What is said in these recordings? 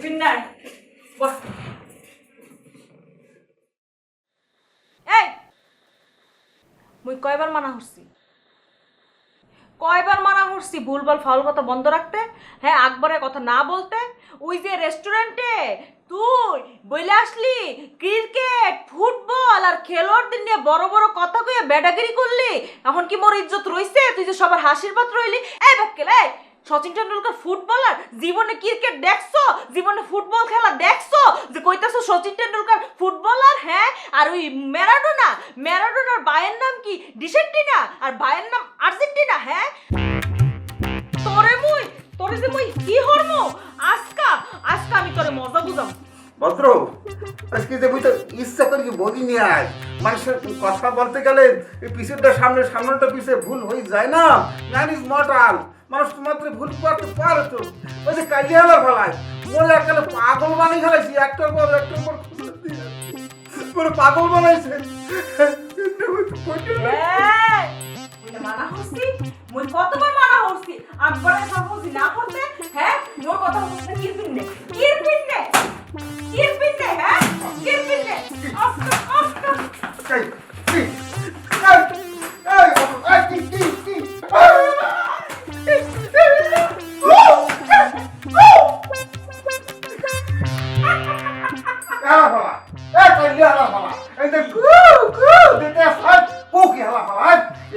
Tiffin না বস এই! মুই কয়বার মানা করছি কয়বার মানা করছি ভুলবল ফাউল কথা বন্ধ রাখতে? হ্যাঁ আকবরের কথা না বলতে? ওই যে রেস্টুরেন্টে তুই বইলে আসলি ক্রিকেট ফুটবল আর খেলোয়াড়দের নিয়ে বড় বড় কথা কয়ে ব্যাটাগিরি করলি? এখন কি মোর ইজ্জত রইছে? তুই যে সবার হাসির পাত্র রইলি এই বাক্কেল এই! সচিন টেন্ডুলকার ফুটবলার জীবনে ক্রিকেট দেখছ? জীবনে ফুটবল খেলা দেখছ? যে কইতাছো শচীন টেন্ডুলকার ফুটবলার হ্যাঁ? আর ওই ম্যারাডোনা, ম্যারাডোনার বায়ের নাম কি? ডিসেন্টিনা। আর বায়ের নাম আর্জেন্টিনা হ্যাঁ? তোরে মুই, তোরে যে মুই কি হরমো? আজকা আজকা আমি তোরে মজা বুঝাম। ভদ্র, আজকে যে বইটা ইচ্ছা করি কি বলি নিয়ে আয় মানুষের কথা বলতে গেলে এই পিছেরটা সামনে সামনেটা পিছে ভুল হয়ে যায় না? ম্যান ইজ মর্টাল মানুষ তো মাত্র ভুল করতে পারে তো। ওই যে কালিয়ালা ফেলায় মনে একালে পাগল বানিয়ে ফেলাইছি একটার পর একটার পর পুরো পাগল বানাইছে। না মানা হচ্ছি মুই কতবার মানা হচ্ছি আকবরের সব না করতে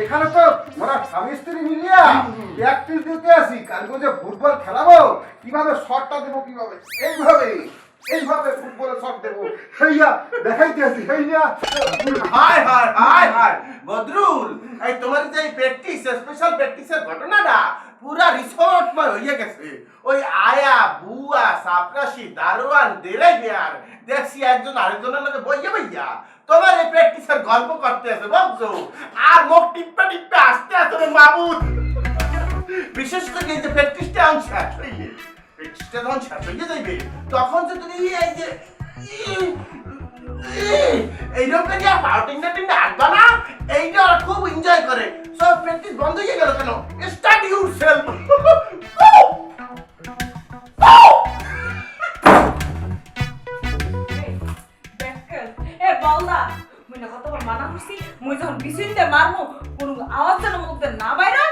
এখানে তো মোরা স্বামী স্ত্রী মিলিয়া প্র্যাকটিস দিতে আসি কালকে যে ফুটবল খেলাবো কীভাবে শটটা দেবো কীভাবে এইভাবে এইভাবে ফুটবলে শট দেবো। হেইয়া দেখাইতে আসি হেইয়া hi hi hi hi Badrul, এই তোমার যে প্র্যাকটিস স্পেশাল প্র্যাকটিসের ঘটনাটা, পুরা রিসোর্টময় হয়ে গেছে। ওই আয়া, বুয়া, সাপরাশি, দারোয়ান দেলে বিয়ার। দেখছি একজন আরেকজনের লগে বইয়া বইয়া তোমার এই প্র্যাকটিসের গল্প করতে আছে, বুঝছ? আর মুখ টিপ্পা টিপ্পা আসতে রে মাবুদ বিশেষ করে এই যে প্র্যাকটিসটা অন শেষ প্র্যাকটিসটা যখন যাইবে তখন যে তুমি এই যে এইরকম করে পাউটিং না? এইটা ওরা খুব এনজয় করে। সব প্র্যাকটিস বন্ধ হয়ে গেল কেন? স্টার্ট ইউর সেলফ মানা করছি? মুই যখন বিসিনতে মারমু, কোন আওয়াজ যেন মুখ দিয়ে না। বাইরে